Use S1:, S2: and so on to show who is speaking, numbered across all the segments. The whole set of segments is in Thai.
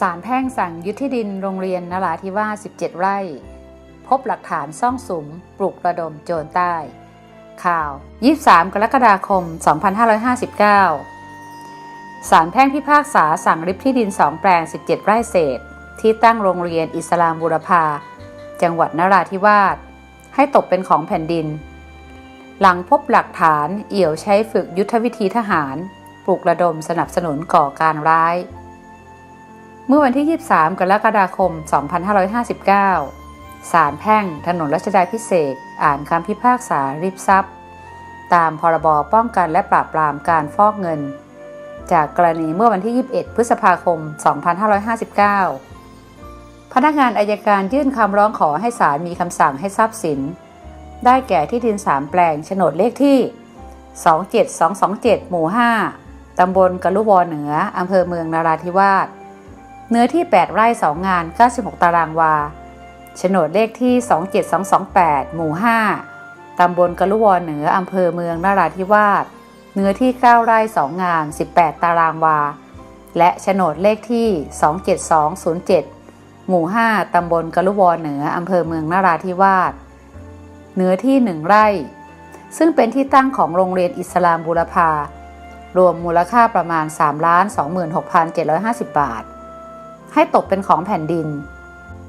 S1: ศาลแพ่งสั่งยึดที่ดินโรงเรียนนราธิวาส17 ไร่ พบหลักฐานซ่องสุม ปลุกระดมโจรใต้ ข่าว 23 กรกฎาคม 2559 ศาลแพ่งพิพากษาสั่งริบที่ดิน 2 แปลง 17 ไร่เศษ ที่ตั้งโรงเรียนอิสลามบูรพา จังหวัดนราธิวาส ให้ตกเป็นของแผ่นดิน หลังพบหลักฐานเอี่ยวใช้ฝึกยุทธวิธีทหาร ปลุกระดมสนับสนุนก่อการร้าย มื่อวันที่ 23 กรกฎาคม 2559 ศาลแพ่งถนนรัชดาพิเศษ อ่านคำพิพากษาริบทรัพย์ ตามพรบป้องกันและปราบปรามการฟอกเงิน จากกรณีเมื่อวันที่ 21 พฤษภาคม 2559 พนักงานอายการยื่นคำร้องขอให้ศาลมีคำสั่งให้ทรัพย์สิน ได้แก่ที่ดิน 3 แปลงโฉนดเลขที่ 27227 หมู่ 5ตำบลกะลุวอเหนืออำเภอเมืองนาราธิวาส เนื้อที่ 8 ไร่ 2 งาน 96 ตารางวา โฉนดเลขที่ 27228 หมู่ 5 ตำบลกะลุวอเหนือ อำเภอเมืองนราธิวาส เนื้อที่ 9 ไร่ 2 งาน 18 ตารางวา และโฉนดเลขที่ 27207 หมู่ 5 ตำบลกะลุวอเหนือ อำเภอเมืองนราธิวาส เนื้อที่ 1 ไร่ ซึ่งเป็นที่ตั้งของโรงเรียนอิสลามบูรพารวมมูลค่าประมาณ 3,26,750 บาท ให้ตกเป็นของแผ่นดิน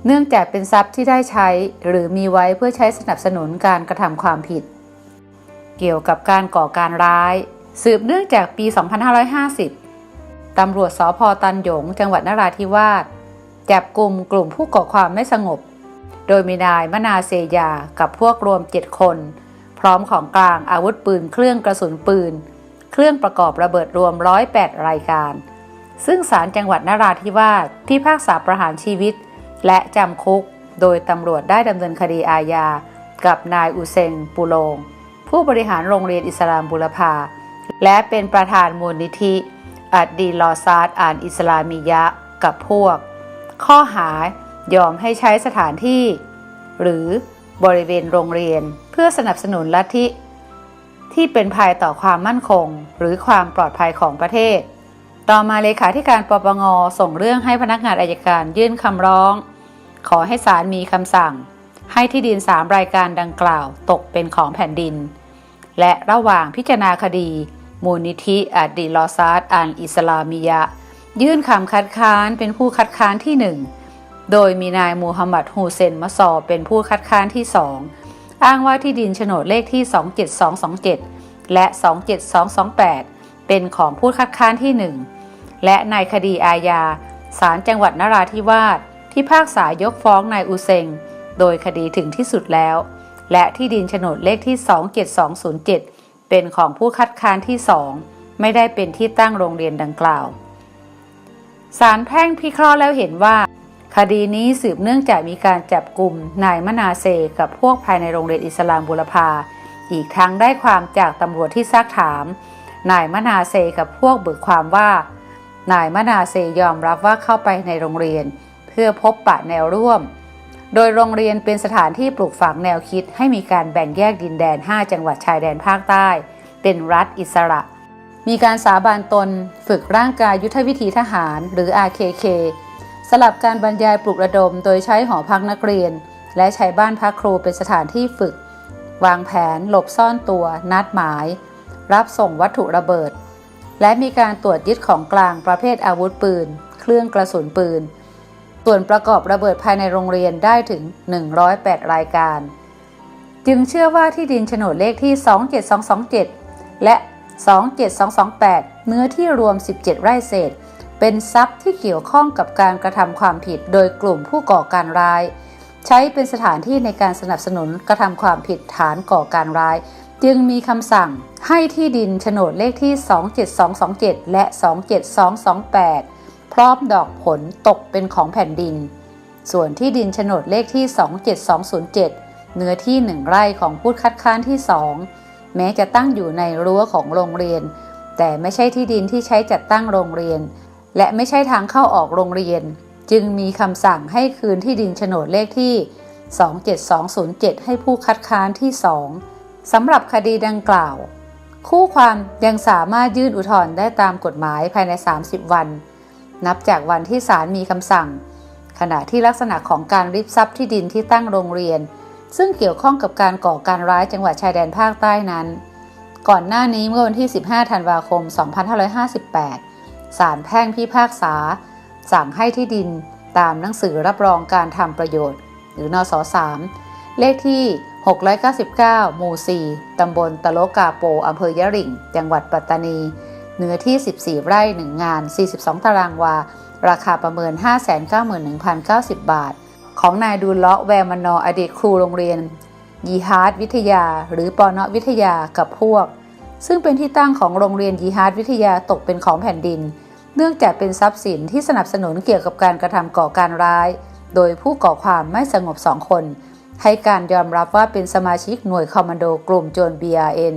S1: เนื่องจากเป็นทรัพย์ที่ได้ใช้หรือมีไว้เพื่อใช้สนับสนุนการกระทำความผิด เกี่ยวกับการก่อการร้าย สืบเนื่องจากปี 2550 ตำรวจสพตันหยง จังหวัดนราธิวาสจับกลุ่มกลุ่มผู้ก่อความไม่สงบ โดยมีนายมนาเซยากับพวกรวม 7 คน พร้อมของกลางอาวุธปืนเครื่องกระสุนปืน เครื่องประกอบระเบิดรวม 108 รายการ ซึ่งศาลจังหวัดนราธิวาสพิพากษาประหารชีวิต และจำคุก โดยตำรวจได้ดำเนินคดีอาญา กับนายอุเซงปูโลง ผู้บริหารโรงเรียนอิสลามบุรพา และเป็นประธานมูลนิธิอัดดีลอซาดอ่านอิสลามียะกับพวก ข้อหายอมให้ใช้สถานที่ หรือบริเวณโรงเรียนเพื่อสนับสนุนลัทธิที่เป็นภัยต่อความมั่นคง หรือความปลอดภัยของประเทศ ต่อมาเลขาธิการปปงส่งเรื่องให้พนักงานอายการยื่นคำร้อง ขอให้ศาลมีคำสั่ง ให้ที่ดิน3รายการดังกล่าวตกเป็นของแผ่นดิน และระหว่างพิจารณาคดี มูลนิธิอัดดีลอซาดอันอิสลามียะ ยื่นคำคัดค้านเป็นผู้คัดค้านที่หนึ่งโดยมีนายมูฮัมหมัดฮูเซนมะซอเป็นผู้คัดค้านที่สองอ้างว่าที่ดินโฉนดเลขที่ 27227 และ 27228 เป็นของผู้คัดค้านที่หนึ่ง และในคดีอาญาศาลจังหวัดนราธิวาสที่ภาคษายกฟ้องนายอุเซง โดยคดีถึงที่สุดแล้ว และที่ดินโฉนดเลขที่ 27207 เป็นของผู้คัดค้านที่สองไม่ได้เป็นที่ตั้งโรงเรียนดังกล่าวศาลแพ่งพิเคราะห์แล้วเห็นว่า คดีนี้สืบเนื่องจากมีการจับกลุ่มนายมนาเซกับพวกภายในโรงเรียนอิสลามบุรพา อีกทั้งได้ความจากตำรวจที่ซักถาม นายมนาเซกับพวกเบิกความว่า นายมนาเซยอมรับว่าเข้าไปในโรงเรียน เพื่อพบปะแนวร่วม โดยโรงเรียนเป็นสถานที่ปลูกฝังแนวคิดให้มีการแบ่งแยกดินแดน 5 จังหวัดชายแดนภาคใต้ เป็นรัฐอิสระ มีการสาบานตน ฝึกร่างกายยุทธวิธีทหารหรือ RKK สลับการบรรยายปลุกระดมโดยใช้หอพักนักเรียน และใช้บ้านพักครูเป็นสถานที่ฝึก วางแผน หลบซ่อนตัว นัดหมาย รับส่งวัตถุระเบิด และมีการตรวจยึดของกลางประเภทอาวุธปืน เครื่องกระสุนปืน ส่วนประกอบระเบิดภายในโรงเรียนได้ถึง 108 รายการ จึงเชื่อว่าที่ดินโฉนดเลขที่ 27227 และ 27228 เนื้อที่รวม 17 ไร่เศษ เป็นทรัพย์ที่เกี่ยวข้องกับการกระทำความผิดโดยกลุ่มผู้ก่อการร้าย ใช้เป็นสถานที่ในการสนับสนุนกระทำความผิดฐานก่อการร้าย จึงมีคำสั่งให้ที่ดินโฉนดเลขที่ 27227 และ 27228 พร้อมดอกผลตกเป็นของแผ่นดิน ส่วนที่ดินโฉนดเลขที่ 27207 เนื้อที่1ไร่ของผู้คัดค้านที่2แม้จะตั้งอยู่ในรั้วของโรงเรียน แต่ไม่ใช่ที่ดินที่ใช้จัดตั้งโรงเรียน และไม่ใช่ทางเข้าออกโรงเรียน จึงมีคำสั่งให้คืนที่ดินโฉนดเลขที่ 27207 ให้ผู้คัดค้านที่ 2สำหรับคดีดังกล่าว คู่ความยังสามารถยื่นอุทธรณ์ได้ตามกฎหมายภายใน 30 วัน นับจากวันที่ศาลมีคำสั่ง ขณะที่ลักษณะของการริบทรัพย์ที่ดินที่ตั้งโรงเรียน ซึ่งเกี่ยวข้องกับการก่อการร้ายจังหวัดชายแดนภาคใต้นั้น ก่อนหน้านี้เมื่อวันที่ 15 ธันวาคม 2558ศาลแพ่งพิพากษา สั่งให้ที่ดินตามหนังสือรับรองการทำประโยชน์ หรือนส3เลขที่ 699 หมู่ 4 ตำบลตะโลกาโป อำเภอยะริ่งจังหวัดปัตตานี เนื้อที่ 14 ไร่ 1 งาน 42 ตารางวา ราคาประเมิน 591,090 บาท ของนายดูลเลาะแวร์มานออดีตครูโรงเรียน ยีฮาร์ดวิทยา หรือปอนอวิทยากับพวก ซึ่งเป็นที่ตั้งของโรงเรียนยีฮาร์ดวิทยาตกเป็นของแผ่นดิน เนื่องจากเป็นทรัพย์สินที่สนับสนุนเกี่ยวกับการกระทำก่อการร้าย โดยผู้ก่อความไม่สงบสองคน ให้การยอมรับว่าเป็นสมาชิกหน่วยคอมมานโดกลุ่มโจร BRN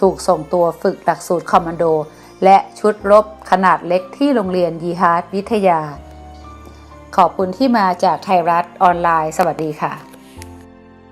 S1: ถูกส่งตัวฝึกหลักสูตรคอมมานโด และชุดรบขนาดเล็กที่โรงเรียนยีฮาร์ดวิทยา ขอบคุณที่มาจากไทยรัฐออนไลน์ สวัสดีค่ะ